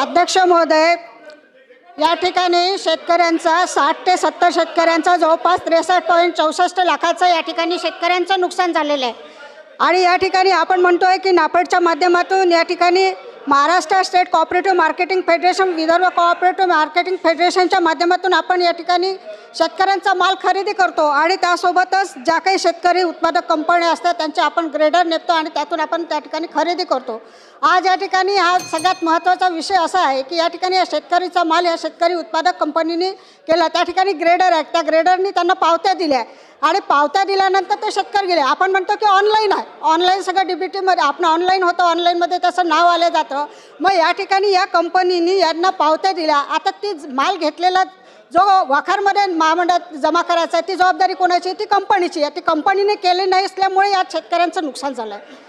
अध्यक्ष महोदय या ठिकाणी शेतकऱ्यांचा साठ ते सत्तर शेतकऱ्यांचा जवळपास त्रेसष्ट पॉईंट चौसष्ट लाखाचं या ठिकाणी शेतकऱ्यांचं नुकसान झालेलं आहे. आणि या ठिकाणी आपण म्हणतो आहे की नाफेडच्या माध्यमातून या ठिकाणी Maharashtra state cooperative marketing federation Vidarbha cooperative marketing फेडरेशनच्या माध्यमातून आपण या ठिकाणी शेतकऱ्यांचा माल खरेदी करतो आणि त्यासोबतच ज्या काही शेतकरी उत्पादक कंपन्या असतात त्यांचे आपण ग्रेडर नेतो आणि त्यातून आपण त्या ठिकाणी खरेदी करतो. आज या ठिकाणी हा सगळ्यात महत्त्वाचा विषय असा आहे की या ठिकाणी या शेतकरीचा माल या शेतकरी उत्पादक कंपनीने केला. त्या ठिकाणी ग्रेडर आहेत. त्या ग्रेडरनी त्यांना पावत्या दिल्या आणि पावत्या दिल्यानंतर ते शेतकरी गेले. आपण म्हणतो की ऑनलाईन आहे. ऑनलाईन सगळं डी आपण ऑनलाईन होतं. ऑनलाईनमध्ये त्याचं नाव आलं जातं. मग या ठिकाणी या कंपनीनी यांना पावत्या दिल्या. आता ती माल घेतलेला जो वखारमध्ये महामंडळात जमा करायचा आहे ती जबाबदारी कोणाची? ती कंपनीची आहे. ती कंपनीने केली नाही असल्यामुळे या शेतकऱ्यांचं नुकसान झालं आहे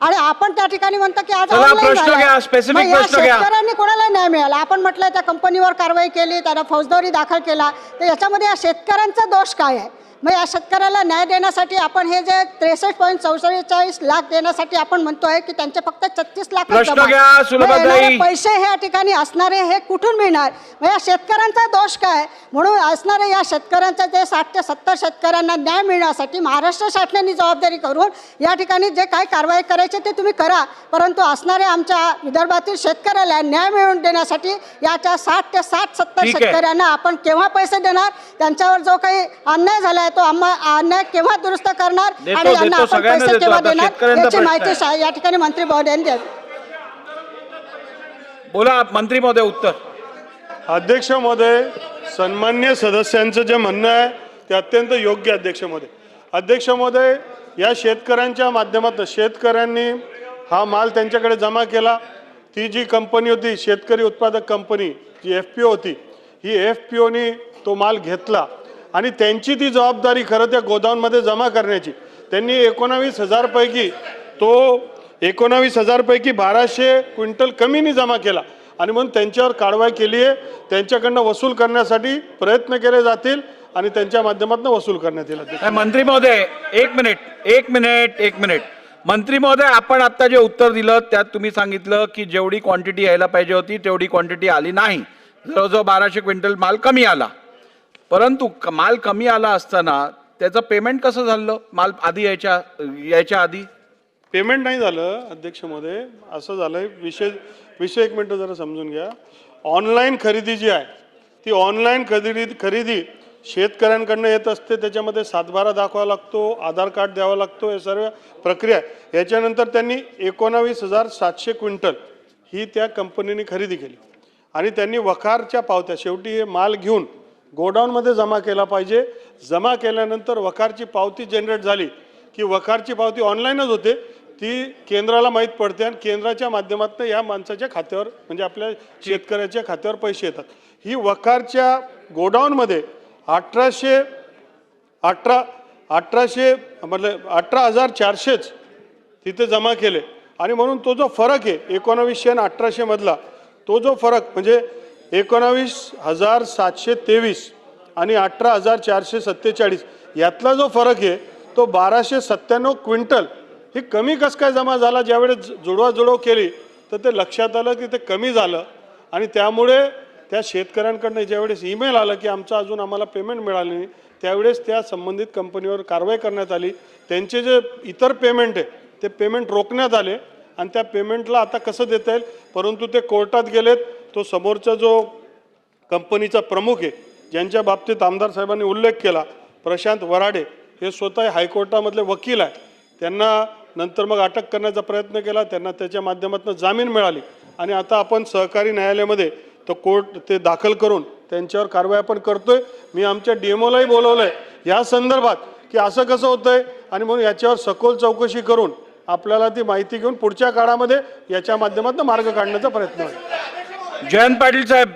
आणि आपण त्या ठिकाणी म्हणतो की आज. शेतकऱ्यांनी कोणाला न्याय मिळाला? आपण म्हटलं त्या कंपनीवर कारवाई केली त्यांना फौजदारी दाखल केला. तर याच्यामध्ये या शेतकऱ्यांचा दोष काय आहे? मग या शेतकऱ्याला न्याय देण्यासाठी आपण हे जे त्रेसष्ट पॉईंट चौवेचाळीस लाख देण्यासाठी आपण म्हणतोय की त्यांचे फक्त छत्तीस लाख. पैसे हे या ठिकाणी असणारे हे कुठून मिळणार? मग या शेतकऱ्यांचा दोष काय? म्हणून असणारे या शेतकऱ्यांचा जे साठ ते सत्तर शेतकऱ्यांना न्याय मिळण्यासाठी महाराष्ट्र शासनाने जबाबदारी करून या ठिकाणी जे काय कारवाई करायचे ते तुम्ही करा. परंतु असणारे आमच्या विदर्भातील शेतकऱ्याला न्याय मिळवून देण्यासाठी याच्या साठ ते साठ सत्तर आहे. शेतकऱ्यांना आपण केव्हा पैसे देणार? त्यांच्यावर जो काही अन्याय झाला आहे तो आम्हा अन्याय केव्हा दुरुस्त करणार? आणि यांना आपण पैसे. केव्हा देणार? याची माहिती या ठिकाणी मंत्री महोदयांनी द्यावी. बोला मंत्री महोदय उत्तर. अध्यक्ष महोदय सन्मान्य सदस्यांचं जे म्हणणं आहे ते अत्यंत योग्य अध्यक्ष महोदय. अध्यक्ष महोदय या शेतकऱ्यांच्या माध्यमातून शेतकऱ्यांनी हा माल त्यांच्याकडे जमा केला. ती जी कंपनी होती शेतकरी उत्पादक कंपनी जी एफ पी ओ होती ही एफ पी ओनी तो माल घेतला. आणि त्यांची ती जबाबदारी खरं त्या गोदाऊनमध्ये जमा करण्याची. त्यांनी एकोणावीस हजारपैकी तो एकोणावीस हजारपैकी बाराशे क्विंटल कमीनी जमा केला. आणि म्हणून त्यांच्यावर कारवाई केली आहे. त्यांच्याकडनं वसूल करण्यासाठी प्रयत्न केले जातील आणि त्यांच्या माध्यमातून वसूल करण्यात येईल. मंत्री महोदय एक मिनिट एक मिनिट एक मिनिट. मंत्री महोदय आपण आता जे उत्तर दिलं त्यात तुम्ही सांगितलं की जेवढी क्वांटिटी यायला पाहिजे होती तेवढी क्वांटिटी आली नाही. जवळजवळ बाराशे क्विंटल माल कमी आला. परंतु माल कमी आला असताना त्याचं पेमेंट कसं झालं? माल आधी यायच्या यायच्या आधी? पेमेंट नाही झालं अध्यक्षमध्ये. असं झालंय. विषय विषय एक मिनटं जरा समजून घ्या. ऑनलाईन खरेदी जी आहे ती ऑनलाईन खरेदी खरेदी शेतकऱ्यांकडनं येत असते. त्याच्यामध्ये सातबारा दाखवावा लागतो आधार कार्ड द्यावा लागतो हे सर्व प्रक्रिया. आहे. याच्यानंतर त्यांनी एकोणावीस हजार सातशे क्विंटल ही त्या कंपनीने खरेदी केली. आणि त्यांनी वखारच्या पावत्या. शेवटी हे माल घेऊन गोडाऊनमध्ये जमा केला पाहिजे. जमा केल्यानंतर वखारची पावती जनरेट झाली. की वखारची पावती ऑनलाईनच होते. ती केंद्राला माहीत पडते आणि केंद्राच्या माध्यमातून या माणसाच्या खात्यावर म्हणजे आपल्या शेतकऱ्याच्या खात्यावर पैसे येतात. ही वखारच्या गोडाऊनमध्ये अठराशे अठरा अठराशे मतलब अठरा हजार चारशेच तिथे जमा केले. आणि म्हणून तो जो फरक आहे एकोणावीसशे आणि अठराशेमधला तो जो फरक म्हणजे एकोणावीस हजार सातशे तेवीस आणि अठरा हजार चारशे सत्तेचाळीस. यातला जो फरक आहे तो बाराशे सत्त्याण्णव क्विंटल. ही कमी कसं काय जमा झाला? ज्यावेळेस जुडवाजुडव केली तर ते लक्षात आलं की ते कमी झालं. आणि त्यामुळे त्या शेतकऱ्यांकडनं ज्यावेळेस ईमेल आलं की आमचं अजून आम्हाला पेमेंट मिळालं नाही त्यावेळेस त्या संबंधित कंपनीवर कारवाई करण्यात आली. त्यांचे जे इतर पेमेंट आहे ते पेमेंट रोखण्यात आले. आणि त्या पेमेंटला आता कसं देता येईल? परंतु ते कोर्टात गेलेत. तो समोरचा जो कंपनीचा प्रमुख आहे ज्यांच्या बाबतीत आमदार साहेबांनी उल्लेख केला प्रशांत वराडे हे स्वतः हायकोर्टामधले वकील आहे त्यांना नंतर मग अटक करण्याचा प्रयत्न केला त्यांना त्याच्या माध्यमातून जामीन मिळाली. आणि आता आपण सहकारी न्यायालयामध्ये तो कोर्ट ते दाखल करून त्यांच्यावर कारवाई आपण करतोय. मी आमच्या डी एम ओलाही बोलवलं आहे या संदर्भात की असं कसं होतं आहे आणि म्हणून याच्यावर सखोल चौकशी करून आपल्याला ती माहिती घेऊन पुढच्या काळामध्ये याच्या माध्यमातून मार्ग काढण्याचा प्रयत्न आहे. जयंत पाटील साहेब.